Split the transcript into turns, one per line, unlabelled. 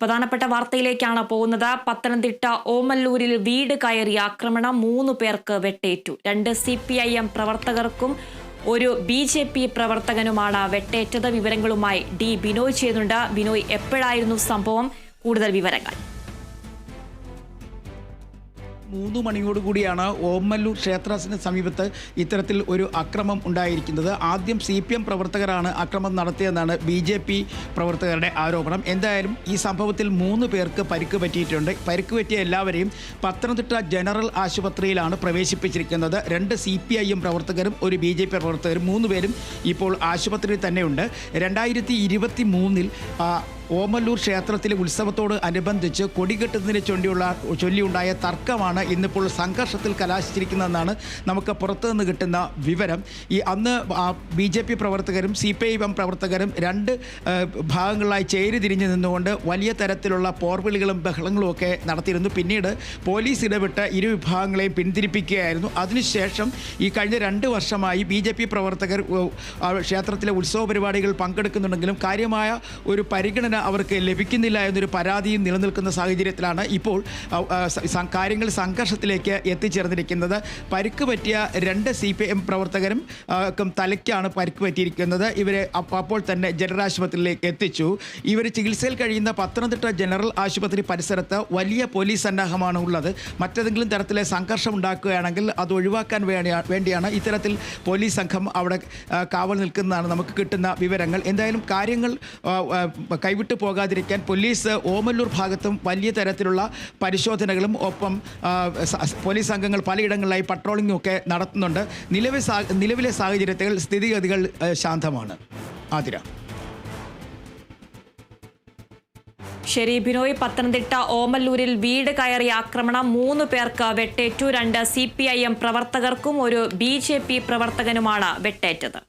പ്രധാനപ്പെട്ട വാർത്തയിലേക്കാണ് പോകുന്നത്. പത്തനംതിട്ട ഓമല്ലൂരിൽ വീട് കയറി ആക്രമണം. മൂന്ന് പേർക്ക് വെട്ടേറ്റു. രണ്ട് സി പി ഐ എം പ്രവർത്തകർക്കും ഒരു ബി ജെ പി പ്രവർത്തകനുമാണ് വെട്ടേറ്റത്. വിവരങ്ങളുമായി ഡി ബിനോയ് ചെയ്യുന്നുണ്ട്. ബിനോയ് എപ്പോഴായിരുന്നു സംഭവം? കൂടുതൽ വിവരങ്ങൾ.
മൂന്ന് മണിയോടുകൂടിയാണ് ഓമല്ലൂർ ക്ഷേത്രത്തിന് സമീപത്ത് ഇത്തരത്തിൽ ഒരു അക്രമം ഉണ്ടായിരിക്കുന്നത്. ആദ്യം സി പി എം പ്രവർത്തകരാണ് അക്രമം നടത്തിയതെന്നാണ് ബി ജെ പി പ്രവർത്തകരുടെ ആരോപണം. എന്തായാലും ഈ സംഭവത്തിൽ മൂന്ന് പേർക്ക് പരിക്ക് പറ്റിയിട്ടുണ്ട്. പരിക്ക് പറ്റിയ എല്ലാവരെയും പത്തനംതിട്ട ജനറൽ ആശുപത്രിയിലാണ് പ്രവേശിപ്പിച്ചിരിക്കുന്നത്. രണ്ട് സി പി ഐ എം പ്രവർത്തകരും ഒരു ബി ജെ പി പ്രവർത്തകരും മൂന്ന് പേരും ഇപ്പോൾ ആശുപത്രിയിൽ തന്നെയുണ്ട്. രണ്ടായിരത്തി ഇരുപത്തി മൂന്നിൽ ഓമല്ലൂർ ക്ഷേത്രത്തിലെ ഉത്സവത്തോട് അനുബന്ധിച്ച് കൊടികെട്ടുന്നതിനെ ചൊല്ലിയുള്ള ചൊല്ലിയുണ്ടായ തർക്കമാണ് ഇന്നിപ്പോൾ സംഘർഷത്തിൽ കലാശിച്ചിരിക്കുന്നതെന്നാണ് നമുക്ക് പുറത്തുനിന്ന് കിട്ടുന്ന വിവരം. ഈ അന്ന് ബി ജെ പി പ്രവർത്തകരും സി പി ഐ എം പ്രവർത്തകരും രണ്ട് ഭാഗങ്ങളായി ചേരി തിരിഞ്ഞു നിന്നുകൊണ്ട് വലിയ തരത്തിലുള്ള പോർവിളികളും ബഹളങ്ങളും ഒക്കെ നടത്തിയിരുന്നു. പിന്നീട് പോലീസ് ഇടപെട്ട് ഇരു വിഭാഗങ്ങളെയും പിന്തിരിപ്പിക്കുകയായിരുന്നു. അതിനുശേഷം ഈ കഴിഞ്ഞ രണ്ട് വർഷമായി ബി പ്രവർത്തകർ ക്ഷേത്രത്തിലെ ഉത്സവ പരിപാടികൾ പങ്കെടുക്കുന്നുണ്ടെങ്കിലും കാര്യമായ ഒരു പരിഗണന അവർക്ക് ലഭിക്കുന്നില്ല എന്നൊരു പരാതിയും നിലനിൽക്കുന്ന സാഹചര്യത്തിലാണ് ഇപ്പോൾ കാര്യങ്ങൾ സംഘർഷത്തിലേക്ക് എത്തിച്ചേർന്നിരിക്കുന്നത്. പരിക്ക് പറ്റിയ രണ്ട് സി പി എം പ്രവർത്തകരും തലയ്ക്കാണ് പരിക്ക് പറ്റിയിരിക്കുന്നത്. ഇവരെ അപ്പോൾ തന്നെ ജനറൽ ആശുപത്രിയിലേക്ക് എത്തിച്ചു. ഇവർ ചികിത്സയിൽ കഴിയുന്ന പത്തനംതിട്ട ജനറൽ ആശുപത്രി പരിസരത്ത് വലിയ പോലീസ് സന്നാഹമാണ് ഉള്ളത്. മറ്റേതെങ്കിലും തരത്തിലെ സംഘർഷം ഉണ്ടാക്കുകയാണെങ്കിൽ അത് ഒഴിവാക്കാൻ വേണ്ടിയാണ് ഇത്തരത്തിൽ പോലീസ് സംഘം അവിടെ കാവൽ നിൽക്കുന്നതാണ് നമുക്ക് കിട്ടുന്ന വിവരങ്ങൾ. എന്തായാലും കാര്യങ്ങൾ ആ, കൈവിട്ടു പോകാതിരിക്കാൻ പോലീസ് ഓമല്ലൂർ ഭാഗത്തും വലിയ തരത്തിലുള്ള പരിശോധനകളും ഒപ്പം പോലീസ് സംഘങ്ങൾ പലയിടങ്ങളിലായി പട്രോളിംഗും ഒക്കെ നടത്തുന്നുണ്ട്. നിലവിൽ നിലവിലെ സാഹചര്യത്തിൽ സ്ഥിതിഗതികൾ ശാന്തമാണ്. ആതിര.
ശരി ബിനോയ് പത്തനംതിട്ട ഓമല്ലൂരിൽ വീട് കയറി ആക്രമണം. മൂന്ന് പേർക്ക് വെട്ടേറ്റു. രണ്ട് സി പി ഐ എം പ്രവർത്തകർക്കും ഒരു ബി ജെ പി പ്രവർത്തകനുമാണ് വെട്ടേറ്റത്.